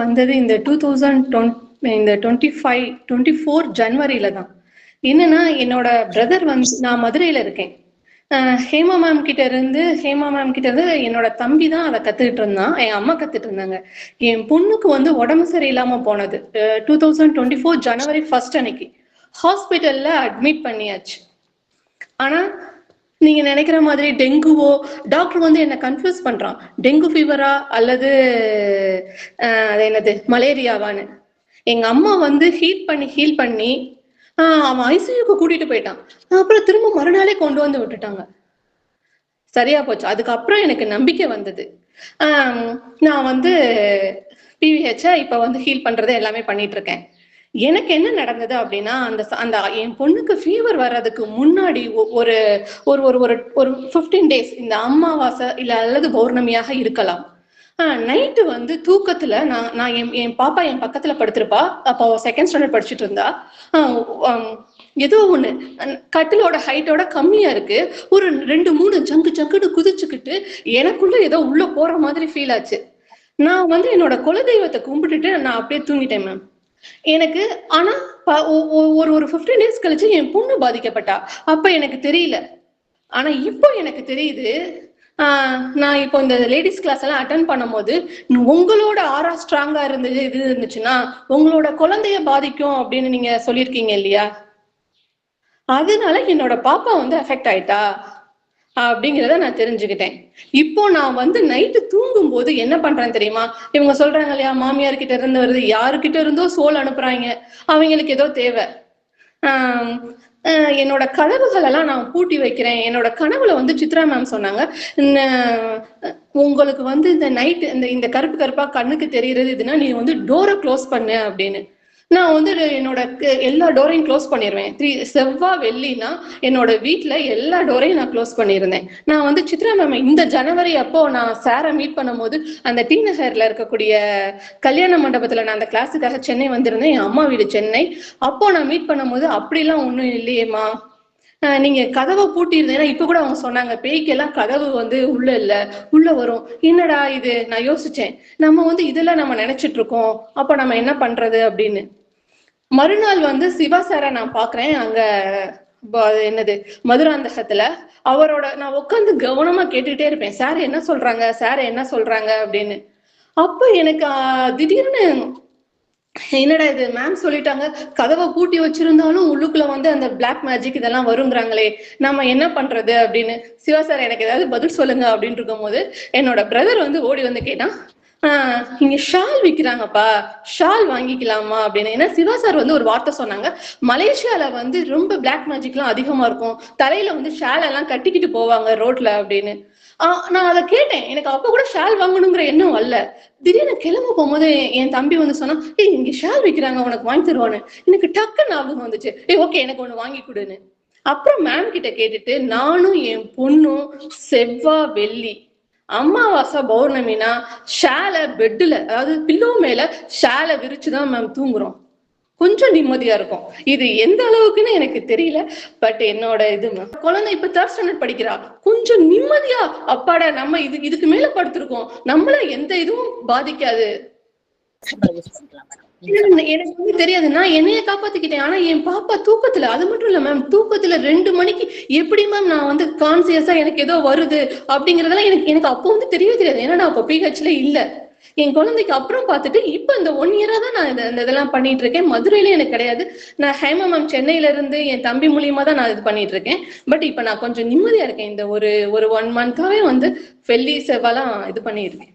வந்தது இந்த two thousand இந்த டுவெண்ட்டி ஃபைவ் டுவெண்ட்டி ஃபோர் ஜனவரியில தான். என்னன்னா என்னோட பிரதர் வந்து நான் மதுரையில இருக்கேன். ஹேமா மேம் கிட்ட இருந்து ஹேமா மேம் கிட்ட இருந்து என்னோட தம்பி தான் அதை கத்துக்கிட்டு இருந்தான். என் அம்மா கத்துட்டு இருந்தாங்க. என் பொண்ணுக்கு வந்து உடம்பு சரியில்லாம போனது. Two thousand twenty four January first அன்னைக்கு. ஹாஸ்பிட்டல்ல அட்மிட் பண்ணியாச்சு. ஆனா நீங்க நினைக்கிற மாதிரி டெங்குவோ டாக்டர் வந்து என்ன கன்ஃபியூஸ் பண்றான். டெங்கு ஃபீவரா அல்லது அது என்னது? மலேரியாவான்னு. எங்க அம்மா வந்து ஹீட் பண்ணி ஹீல் பண்ணி அவன் ஐசியூக்கு கூட்டிட்டு போயிட்டான். அப்புறம் திரும்ப மறுநாளே கொண்டு வந்து விட்டுட்டாங்க. சரியா போச்சு. அதுக்கப்புறம் எனக்கு நம்பிக்கை வந்தது. நான் வந்து பிவிஹெச்ச இப்ப வந்து ஹீல் பண்றது எல்லாமே பண்ணிட்டு இருக்கேன். எனக்கு என்ன நடந்தது அப்படின்னா அந்த அந்த என் பொண்ணுக்கு ஃபீவர் வர்றதுக்கு முன்னாடி ஒ- ஒரு ஒரு ஒரு ஒரு ஒரு ஃபிஃப்டீன் டேஸ் இந்த அமாவாசை இல்ல அல்லது பௌர்ணமியாக இருக்கலாம். நைட்டு வந்து தூக்கத்துல நான் நான் என் என் பாப்பா என் பக்கத்துல படுத்திருப்பா. அப்போ செகண்ட் ஸ்டாண்டர்ட் படிச்சுட்டு இருந்தா. ஏதோ ஒண்ணு கட்டிலோட ஹைட்டோட கம்மியா இருக்கு. ஒரு ரெண்டு மூணு ஜங்கு ஜங்குன்னு குதிச்சுக்கிட்டு எனக்குள்ள ஏதோ உள்ள போற மாதிரி ஃபீல் ஆச்சு. நான் வந்து என்னோட குலதெய்வத்தை கும்பிட்டுட்டு நான் அப்படியே தூங்கிட்டேன் மேம் எனக்கு ஆனா ஒ- ஒ- ஒரு ஒரு 15 டேஸ் கழிச்சு என் பொண்ணு பாதிக்கப்பட்டா. அப்ப எனக்கு தெரியல. ஆனா இப்போ எனக்கு தெரியுது ஆஹ் நான் இப்போ இந்த லேடிஸ் கிளாஸ் எல்லாம் அட்டன் பண்ணும்போது உங்களோட ஆரா ஸ்ட்ராங்கா இருந்தது இது இருந்துச்சுன்னா உங்களோட குழந்தைய பாதிக்கும் அப்படின்னு நீங்க சொல்லியிருக்கீங்க இல்லையா? அதனால என்னோட பாப்பா வந்து அஃபெக்ட் ஆயிட்டா. அப்படிங்கிறத நான் தெரிஞ்சுக்கிட்டேன். இப்போ நான் வந்து நைட்டு தூங்கும் போது என்ன பண்றேன் தெரியுமா? இவங்க சொல்றாங்க இல்லையா மாமியார் கிட்ட இருந்து வருது யாருக்கிட்ட இருந்தோ சோல் அனுப்புறாங்க. அவங்களுக்கு ஏதோ தேவை. என்னோட கனவுகள் எல்லாம் நான் பூட்டி வைக்கிறேன். என்னோட கனவுல வந்து சித்ரா மேம் சொன்னாங்க உங்களுக்கு வந்து இந்த நைட் இந்த இந்த கருப்பு கருப்பா கண்ணுக்கு தெரியறது இதுனா நீ வந்து டோரை க்ளோஸ் பண்ணு அப்படின்னு. நான் வந்து என்னோட எல்லா டோரையும் க்ளோஸ் பண்ணிடுவேன் த்ரீ செவ்வாய் வெள்ளினா என்னோட வீட்டில் எல்லா டோரையும் நான் க்ளோஸ் பண்ணியிருந்தேன் நான் வந்து சித்ரா மேம் இந்த ஜனவரி அப்போ நான் சாரை மீட் பண்ணும்போது அந்த டி நகர்ல இருக்கக்கூடிய கல்யாண மண்டபத்துல நான் அந்த கிளாஸுக்காக சென்னை வந்திருந்தேன். என் அம்மா வீடு சென்னை. அப்போ நான் மீட் பண்ணும்போது அப்படிலாம் ஒன்றும் இல்லையேம்மா. நீங்க கதவை பூட்டியிருந்தேன்னா இப்ப கூட அவங்க சொன்னாங்க பேய்க்கெல்லாம் கதவு வந்து உள்ள இல்ல உள்ள வரும். என்னடா இது? நான் யோசிச்சேன். நம்ம வந்து இதெல்லாம் நம்ம நினைச்சிட்டு இருக்கோம். அப்ப நம்ம என்ன பண்றது? அப்படின்னு. மறுநாள் வந்து சிவா சாரை நான் பாக்குறேன் அங்க என்னது மதுராந்தகத்துல. அவரோட நான் உட்காந்து கவனமா கேட்டுக்கிட்டே இருப்பேன். சார் என்ன சொல்றாங்க? சார் என்ன சொல்றாங்க? அப்படின்னு. அப்ப எனக்கு திடீர்னு என்னடா இது மேம் சொல்லிட்டாங்க. கதவை பூட்டி வச்சிருந்தாலும் உள்ளுக்குள்ள வந்து அந்த பிளாக் மேஜிக் இதெல்லாம் வருங்கிறாங்களே. நம்ம என்ன பண்றது அப்படின்னு. சிவா சார் எனக்கு ஏதாவது பதில் சொல்லுங்க அப்படின்னு இருக்கும்போது என்னோட பிரதர் வந்து ஓடி வந்து கேட்டான். இங்க ஷால் விக்கிறாங்கப்பா. ஷால் வாங்கிக்கலாமா அப்படின்னு. ஏன்னா சிவா சார் வந்து ஒரு வார்த்தை சொன்னாங்க. மலேசியால வந்து ரொம்ப பிளாக் மேஜிக்லாம் அதிகமா இருக்கும். தலையில வந்து ஷால் எல்லாம் கட்டிக்கிட்டு போவாங்க ரோட்ல அப்படின்னு. ஆஹ் நான் அதை கேட்டேன். எனக்கு அப்ப கூட ஷால் வாங்கணுங்கிற எண்ணம் வரல. திடீர்னு கிளம்ப போகும்போது என் தம்பி வந்து சொன்னா ஏய் இங்க ஷால் விக்கிறாங்க உனக்கு வாங்கி தருவான்னு. எனக்கு டக்கு ஞாபகம் வந்துச்சு. ஏய் ஓகே எனக்கு ஒண்ணு வாங்கி கொடுன்னு. அப்புறம் மேம் கிட்ட கேட்டுட்டு நானும் என் பொண்ணும் செவ்வா வெள்ளி. அமாவாசை பௌர்ணமினா ஷேலை பெட்டில் அதாவது பில்லோ மேல ஷாலை விரிச்சுதான் மேம் தூங்குறோம். கொஞ்சம் நிம்மதியா இருக்கும். இது எந்த அளவுக்குன்னு எனக்கு தெரியல பட் என்னோட இது குழந்தை இப்ப தேர்ட் ஸ்டாண்டர்ட் படிக்கிறா. கொஞ்சம் நிம்மதியா அப்பாடா நம்ம இது இதுக்கு மேல படுத்திருக்கோம். நம்மள எந்த இதுவும் பாதிக்காது. எனக்கு எனக்கு வந்து தெரியாது. நான் என்னைய காப்பாத்திக்கிட்டேன். ஆனா என் பாப்பா தூக்கத்துல அது மட்டும் இல்ல மேம் தூக்கத்துல ரெண்டு மணிக்கு எப்படி மேம் நான் வந்து கான்சியஸா எனக்கு ஏதோ வருது அப்படிங்கறதெல்லாம் எனக்கு எனக்கு அப்போ வந்து தெரியவே தெரியாது. ஏன்னா நான் அப்போ பிஹெச்ல இல்ல. என் குழந்தைக்கு அப்புறம் பார்த்துட்டு இப்ப இந்த ஒன் இயரா தான் நான் இந்த- இந்த இதெல்லாம் பண்ணிட்டு இருக்கேன். மதுரையில எனக்கு கிடையாது. நான் ஹேமா மேம் சென்னையில இருந்து என் தம்பி மூலியமா தான் நான் இது பண்ணிட்டு இருக்கேன். பட் இப்ப நான் கொஞ்சம் நிம்மதியா இருக்கேன். இந்த ஒரு ஒரு ஒன் மந்தாவே வந்து வெள்ளி செவ்வாலாம் இது பண்ணியிருக்கேன்